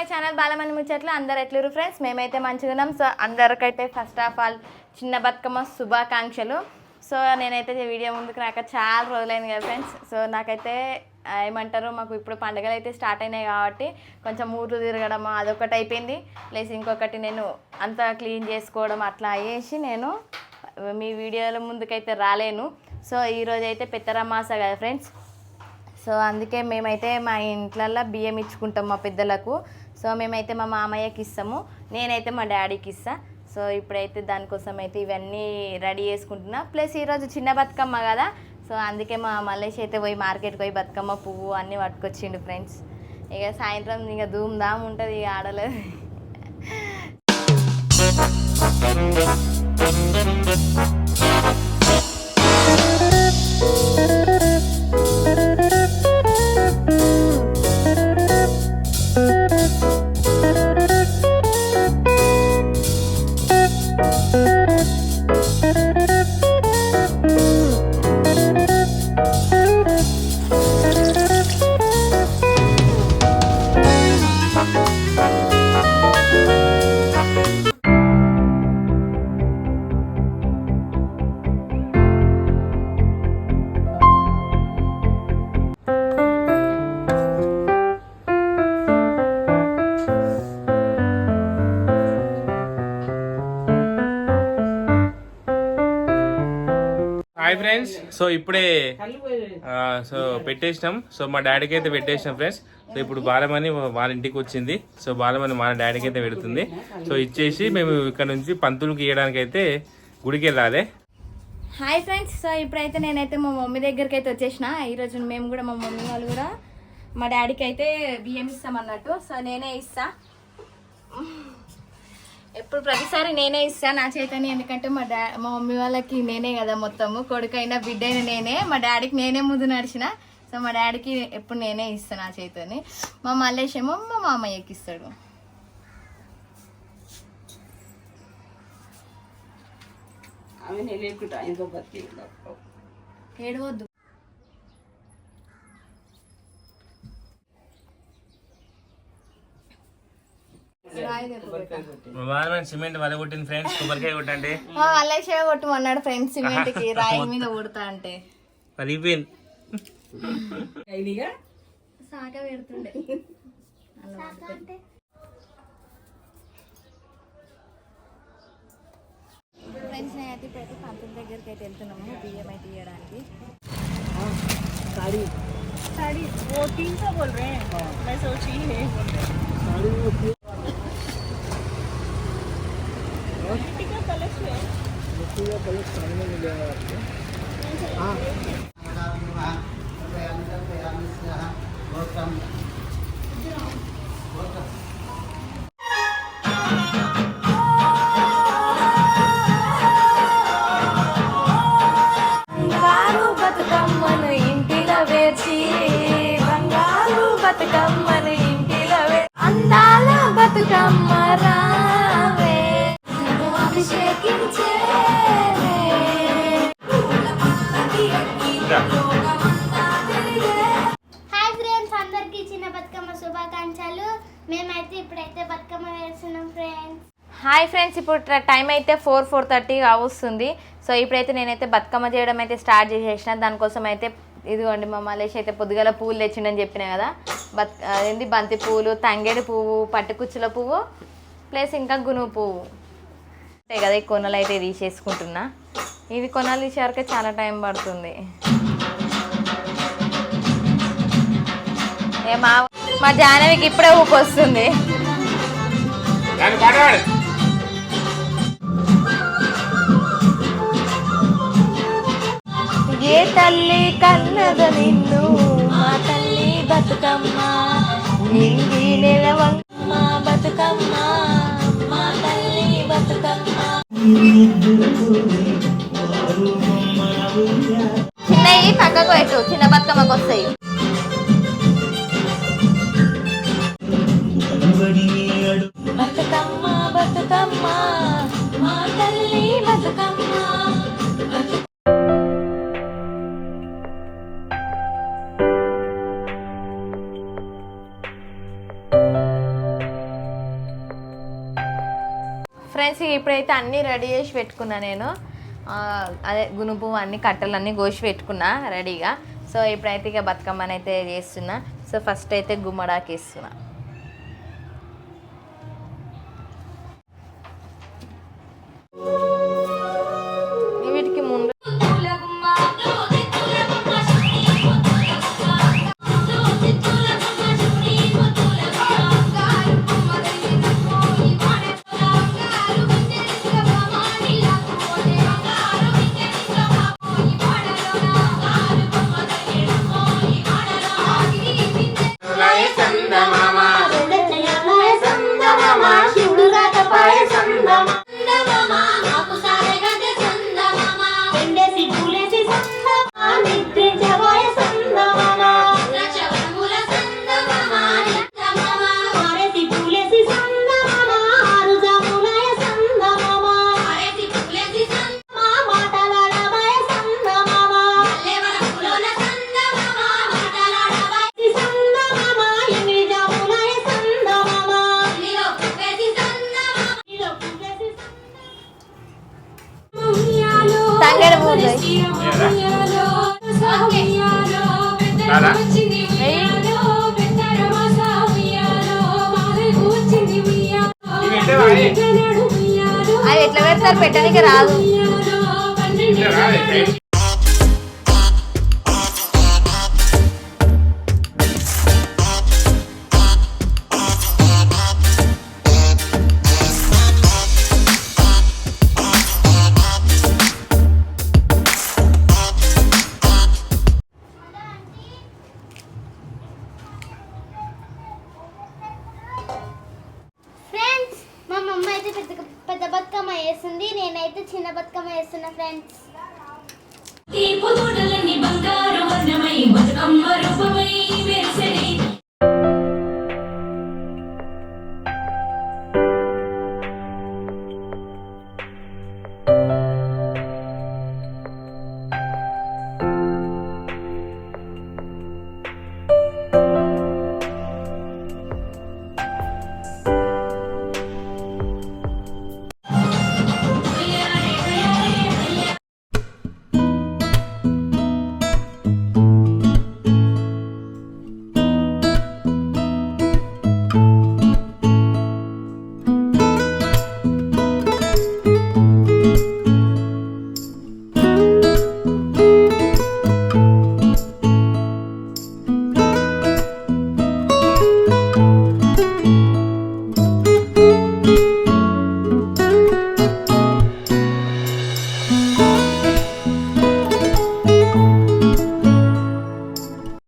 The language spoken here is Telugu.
మై ఛానల్ బాలమని ముచ్చట్లు. అందరు ఎట్లురు ఫ్రెండ్స్ మేమైతే మంచిగా ఉన్నాం. సో అందరికైతే ఫస్ట్ ఆఫ్ ఆల్ చిన్న బతుకమ్మ శుభాకాంక్షలు. సో నేనైతే వీడియో ముందుకు రాక చాలా రోజులైంది కదా ఫ్రెండ్స్ సో నాకైతే ఏమంటారు మాకు ఇప్పుడు పండుగలు అయితే స్టార్ట్ అయినాయి కాబట్టి కొంచెం ఊర్లు తిరగడం అదొకటి అయిపోయింది. ప్లస్ ఇంకొకటి నేను అంతా క్లీన్ చేసుకోవడం అట్లా అయ్యేసి నేను మీ వీడియోల ముందుకైతే రాలేను. సో ఈరోజు అయితే పెత్తరమాస కదా ఫ్రెండ్స్ సో అందుకే మేమైతే మా ఇంట్లల్లో బియ్యం ఇచ్చుకుంటాం మా పెద్దలకు. సో మేమైతే మా మామయ్యకి ఇస్తాము నేనైతే మా డాడీకి ఇస్తా. సో ఇప్పుడైతే దానికోసం అయితే ఇవన్నీ రెడీ చేసుకుంటున్నా. ప్లస్ ఈరోజు చిన్న బతుకమ్మ కదా సో అందుకే మా మల్లేష్ అయితే పోయి మార్కెట్కి పోయి బతుకమ్మ పువ్వు అన్నీ పట్టుకొచ్చిండు ఫ్రెండ్స్. ఇక సాయంత్రం ఇక ధూమ్ ధామ్ ఉంటుంది ఇక ఆడలేదు హాయ్ ఫ్రెండ్స్ సో ఇప్పుడే సో పెట్టేసినాం. సో మా డాడీకి అయితే పెట్టేసినాం ఫ్రెండ్స్ సో ఇప్పుడు బాలమణి వాళ్ళ ఇంటికి వచ్చింది. సో బాలమణి మా డాడీకి అయితే పెడుతుంది. సో ఇచ్చేసి మేము ఇక్కడ నుంచి పంతులకి ఇవ్వడానికి అయితే గుడికి వెళ్ళాలి హాయ్ ఫ్రెండ్స్ సో ఇప్పుడైతే నేనైతే మా మమ్మీ దగ్గరికి అయితే వచ్చేసిన ఈరోజు మేము కూడా మా మమ్మీ వాళ్ళు కూడా మా డాడీకి అయితే బియ్యం ఇస్తామన్నట్టు. సో నేనే ఇస్తా. ఎప్పుడు ప్రతిసారి నేనే ఇస్తా నా చేతని ఎందుకంటే మా డా మా మమ్మీ వాళ్ళకి నేనే కదా మొత్తము. కొడుకైనా బిడ్డైనా నేనే. మా డాడీకి నేనే ముందు నడిచిన. సో మా డాడీకి ఎప్పుడు నేనే ఇస్తా నా చేతని మా మల్లేష్ ఏమో మా మామయ్యకి ఇస్తాడు. ఏడవద్దు రాయి తెప్పు పెట్టు. బాలమని సిమెంట్ వల కొట్టింది ఫ్రెండ్స్ కొబ్బరికాయ కొట్టండి మా మల్లేష్ కొట్టమన్నాడు ఫ్రెండ్స్ సిమెంట్ కి రాయి మీద కొడతా అంటే పలిగిపోయింది అయినగా సాక పెడుతుండే ఫ్రెండ్స్ నేనైతే ఇప్పుడైతే పంతుల దగ్గరికి అయితే వెళ్తున్నాము బియ్యం అయితే ఇవ్వడానికి साड़ी साड़ी वो तीन सौ बोल रहे हैं मैं सोची ही Kuya pala sa kanina nagawa ko. Ah. Ang sabi mo ha, kaya nila, kaya nila, welcome. Hi friends అందరికీ చిన్న బతుకమ్మ శుభాకాంక్షలు. మేమైతే ఇప్పుడైతే బతుకమ్మ వేస్తున్నాం ఫ్రెండ్స్ హాయ్ ఫ్రెండ్స్ ఇప్పుడు టైం అయితే ఫోర్ ఫోర్ థర్టీ వస్తుంది సో ఇప్పుడైతే నేనైతే బతుకమ్మ చేయడం అయితే స్టార్ట్ చేసేసిన. దానికోసం అయితే ఇదిగోండి మా మలేష్ అయితే పొద్దుగల పువ్వులు తెచ్చిండని చెప్పిన కదా. బత్ ఏంది బంతి పువ్వులు తంగేడు పువ్వు పట్టుకుచ్చుల పువ్వు ప్లస్ ఇంకా గునుగు పువ్వు. అంతే కదా ఈ కొనలు అయితే తీసేసుకుంటున్నా. ఇవి కొనాలు తీసేవరకే చాలా టైం పడుతుంది. మా మా జాహ్నవికి ఇప్పుడే దాన్ని పాడవాడు. ఏ తల్లి కన్నద నిన్ను మా తల్లి బతుకమ్మ. నింగి నెలవమ్మ బతుకమ్మ. you. ఇప్పుడైతే అన్నీ రెడీ చేసి పెట్టుకున్నా నేను. ఆ, అదే గునుపు అన్ని కట్టెలన్నీ కోసి పెట్టుకున్నా రెడీగా. సో ఇప్పుడైతే ఇక బతుకమ్మని అయితే చేస్తున్నా. సో ఫస్ట్ అయితే గుమ్మడాకి ఇస్తున్నా వీటికి అవి ఎట్లా పెడతారు? పెట్టడానికి రాదు. చిన్న బతుకమ్మ వేస్తున్నా ఫ్రెండ్స్